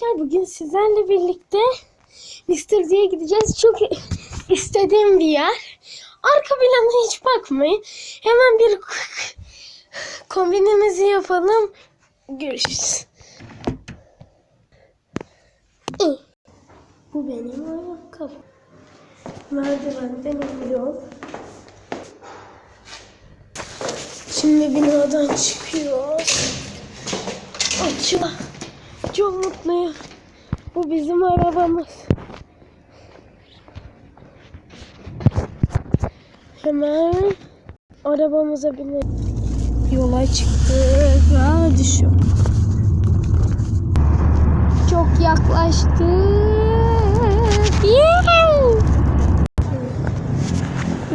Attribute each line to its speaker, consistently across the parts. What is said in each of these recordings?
Speaker 1: arkadaşlar bugün sizlerle birlikte Mr. D'ye gideceğiz. Çok istediğim bir yer. Arka plana hiç bakmayın. Hemen bir kombinimizi yapalım. Görüşürüz. Bu benim ayakkabım. Merdivenden iniyor. Şimdi binadan çıkıyoruz. Açıyor. Çok mutluyum. Bu bizim arabamız. Hemen arabamıza binelim. Yola çıktık. Hadi şu. Çok yaklaştık. Yeah!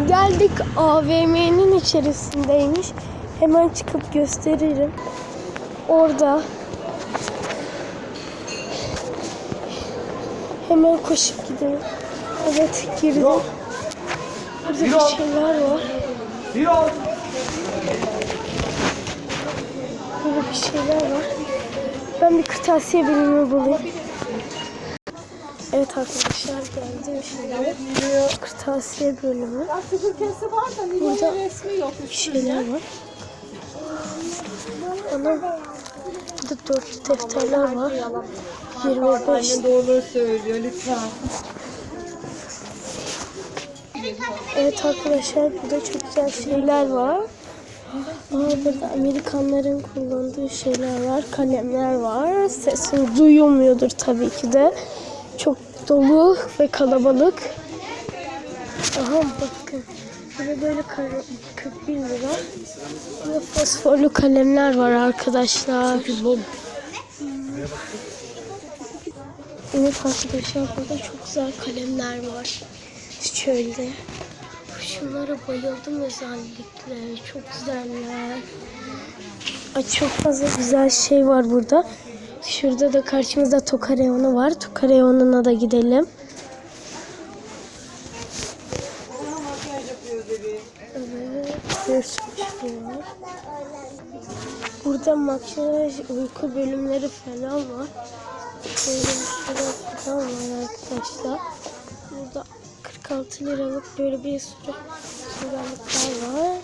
Speaker 1: Geldik AVM'nin içerisindeymiş. Hemen çıkıp gösteririm. Orada Hemen koşup gidelim. Evet girdim. Burada bir şeyler var. Burada bir şeyler var. Ben bir kırtasiye bölümü bulayım. Evet arkadaşlar geldim şimdi. Kırtasiye bölümü.
Speaker 2: Süpürgesi var da
Speaker 1: Burada
Speaker 2: Nilo'nun resmi yok.
Speaker 1: bir şeyler var. Ana burada dört defterler var. 25
Speaker 2: Anne doğru söylüyor lütfen.
Speaker 1: Evet arkadaşlar burada çok güzel şeyler var. Aa, burada Amerikanların kullandığı şeyler var. Kalemler var. Sesim duyulmuyordur tabii ki de. Çok dolu ve kalabalık. Aha bakın. Burada böyle 41 lira. Burada fosforlu kalemler var arkadaşlar. Evet arkadaşlar burada çok güzel kalemler var. Şöyle. Şunlara bayıldım özellikle. Çok güzeller. Ay çok fazla güzel şey var burada. Şurada da karşımızda Toka reyonu var. Toka reyonuna da gidelim. Evet. Bir sürü var. Burada makyaj, uyku bölümleri falan var. Böyle şurada falan var arkadaşlar. Burada 46 liralık böyle bir sürü sürüler var.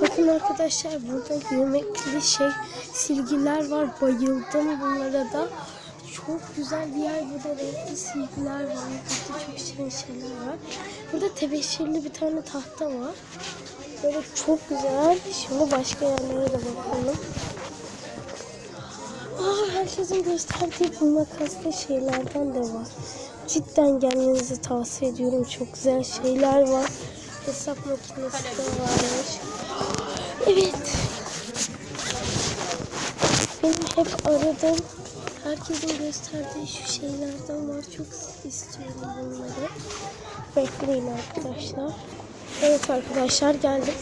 Speaker 1: Bakın arkadaşlar burada yemekli şey silgiler var. Bayıldım bunlara da. Çok güzel bir yer. Burada renkli silgiler var. Şirin şeyler var. Burada tebeşirli bir tane tahta var. Böyle çok güzel. Şimdi başka yerlere de bakalım. Aa, herkesin gösterdiği bu makaslı şeylerden de var. Cidden gelmenizi tavsiye ediyorum. Çok güzel şeyler var. Hesap makinesi de varmış. Evet. Benim hep aradığım, herkesin gösterdiği şu şeylerden var. Çok istiyorum bunları. Bekleyin arkadaşlar. Evet arkadaşlar geldim.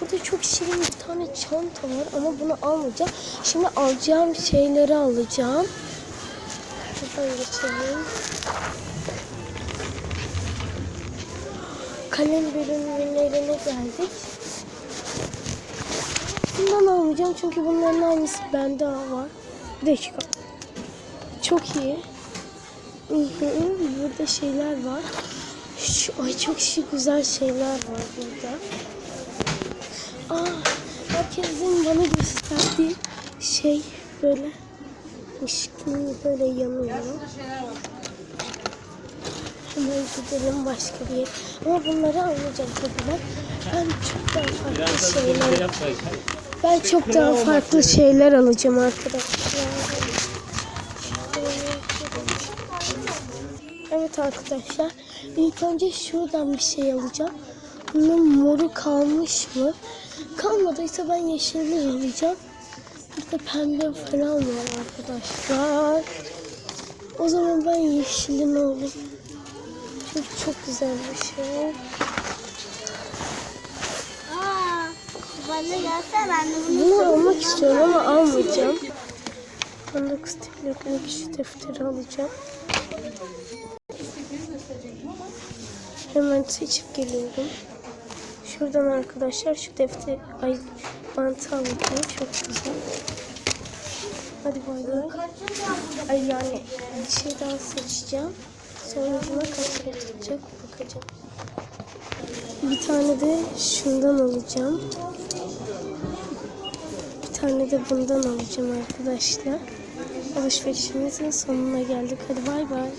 Speaker 1: Burada çok şirin bir tane çanta var ama bunu almayacağım. Şimdi alacağım şeyleri alacağım. Şuradan geçelim. Kalem bölümlerine geldik. Bundan almayacağım çünkü bunların aynısı bende var. Bir dakika. Çok iyi. Burada şeyler var. Şu, ay çok şık güzel şeyler var burada. Aa, herkesin bana gösterdiği şey böyle ışıklı böyle yanıyor. Hemen gidelim başka bir yer. Ama bunları almayacağım tabii ben. Ben çok daha farklı şeyler ben çok daha farklı şeyler alacağım arkadaşlar. Evet arkadaşlar. İlk önce şuradan bir şey alacağım. Bunun moru kalmış mı? Kalmadıysa ben yeşilini alacağım. Burada pembe falan var arkadaşlar. O zaman ben yeşilini alayım. Çünkü çok güzel bir şey.
Speaker 3: Aa, bana gelse ben de bunu
Speaker 1: Bunu almak istiyorum ama almayacağım. 19 TL'lik şu defteri alacağım. Hemen seçip geliyorum. Şuradan arkadaşlar şu defter ay bantı alacağım. Çok güzel. Hadi bay bay. Ay yani bir şey daha seçeceğim. Sonucuna kaç lira tutacak bakacağım. Bir tane de şundan alacağım. Bir tane de bundan alacağım arkadaşlar. Alışverişimizin sonuna geldik. Hadi bay bay.